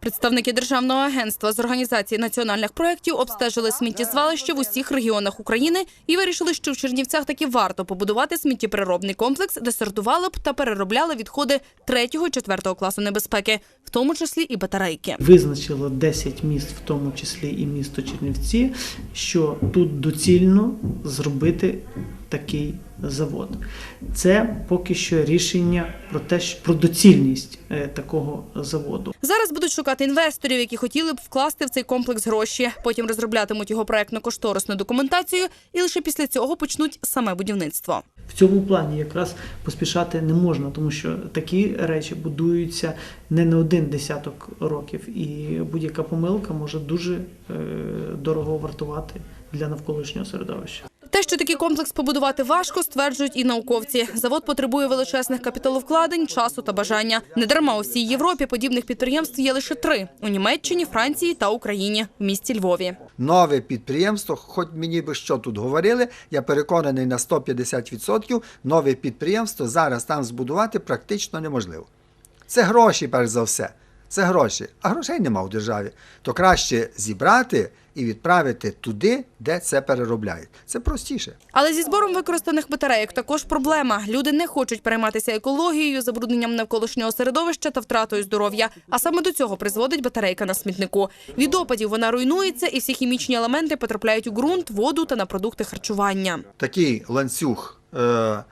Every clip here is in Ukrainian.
Представники державного агентства з організації національних проєктів обстежили сміттєзвалище в усіх регіонах України і вирішили, що в Чернівцях таки варто побудувати сміттєпереробний комплекс, де сортували б та переробляли відходи 3-4 класу небезпеки, в тому числі і батарейки. Визначило 10 міст, в тому числі і місто Чернівці, що тут доцільно зробити такий завод. Це поки що рішення про те, що про доцільність е, такого заводу. Зараз будуть шукати інвесторів, які хотіли б вкласти в цей комплекс гроші. Потім розроблятимуть його проектно-кошторисну документацію, і лише після цього почнуть саме будівництво. В цьому плані якраз поспішати не можна, тому що такі речі будуються не на один десяток років, і будь-яка помилка може дуже е, дорого вартувати для навколишнього середовища. Що такий комплекс побудувати важко, стверджують і науковці. Завод потребує величезних капіталовкладень, часу та бажання. Недарма у всій Європі подібних підприємств є лише три: у Німеччині, Франції та Україні в місті Львові. нове підприємство, хоч мені би що тут говорили, я переконаний на 150%, нове підприємство зараз там збудувати практично неможливо. Це гроші, перш за все. Це гроші, а грошей нема в державі. То краще зібрати і відправити туди, де це переробляють. Це простіше. Але зі збором використаних батарейок також проблема. Люди не хочуть перейматися екологією, забрудненням навколишнього середовища та втратою здоров'я. А саме до цього призводить батарейка на смітнику. Від опадів вона руйнується, і всі хімічні елементи потрапляють у ґрунт, воду та на продукти харчування. Такий ланцюг е,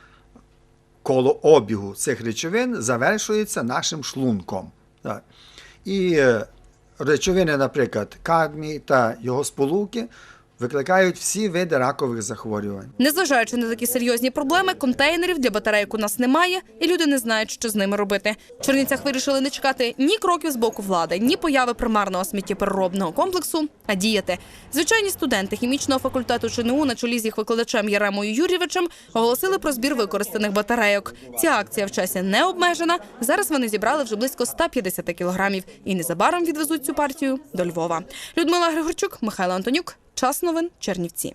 коло обігу цих речовин завершується нашим шлунком. Так. І е, речовини, наприклад, кадмій та його сполуки викликають всі види ракових захворювань. Незважаючи на такі серйозні проблеми, контейнерів для батарейок у нас немає, і люди не знають, що з ними робити. В Чернівцях вирішили не чекати ні кроків з боку влади, ні появи примарного сміттєпереробного комплексу, а діяти. Звичайні студенти хімічного факультету ЧНУ на чолі з їх викладачем Яремою Юрійовичем оголосили про збір використаних батарейок. Ця акція в часі не обмежена. Зараз вони зібрали вже близько 150 кілограмів і незабаром відвезуть цю партію до Львова. Людмила Григорчук, Михайло Антонюк. Час новин Чернівці.